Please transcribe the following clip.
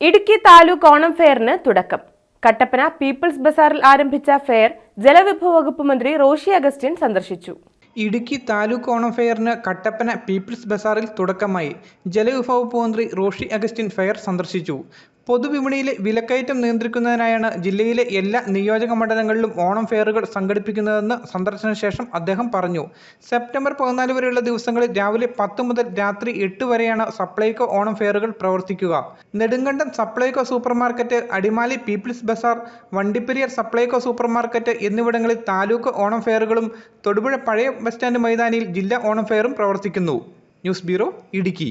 ഇടുക്കി താലൂക്ക് ഓണം ഫെയറിന് തുടക്കം. കട്ടപ്പന പീപ്പിൾസ് ബസാറിൽ ആരംഭിച്ച ഫെയർ ജലവിഭവ വകുപ്പ് മന്ത്രി റോഷി അഗസ്റ്റിൻ സന്ദർശിച്ചു. ഇടുക്കി താലൂക്ക് ഓണം ഫെയറിന് കട്ടപ്പന പീപ്പിൾസ് ബസാറിൽ തുടക്കമായി ജലവിഭവ വകുപ്പ് മന്ത്രി റോഷി അഗസ്റ്റിൻ ഫെയർ സന്ദർശിച്ചു. പൊതുവിപണിയിലെ വിലക്കയറ്റം നിയന്ത്രിക്കുന്നതിനായാണ് ജില്ലയിലെ എല്ലാ നിയോജക മണ്ഡലങ്ങളിലും ഓണം ഫെയറുകൾ സംഘടിപ്പിക്കുന്നതെന്ന് സന്ദർശന ശേഷം അദ്ദേഹം പറഞ്ഞു. സെപ്റ്റംബർ പതിനാല് വരെയുള്ള ദിവസങ്ങളിൽ രാവിലെ പത്ത് മുതൽ രാത്രി എട്ട് വരെയാണ് സപ്ലൈകോ ഓണം ഫെയറുകൾ പ്രവർത്തിക്കുക. Nedumkandam Supplyco supermarket Adimali people's Bazaar Vandiperiyar Supplyco supermarket എന്നിവിടങ്ങളിൽ താലൂക്ക് ഓണം ഫെയറുകളും തൊടുപുഴ പഴയ ബസ് സ്റ്റാൻഡ് മൈതാനിയിൽ ജില്ലാ ഓണം ഫെയറും പ്രവർത്തിക്കുന്നു. News bureau Idukki.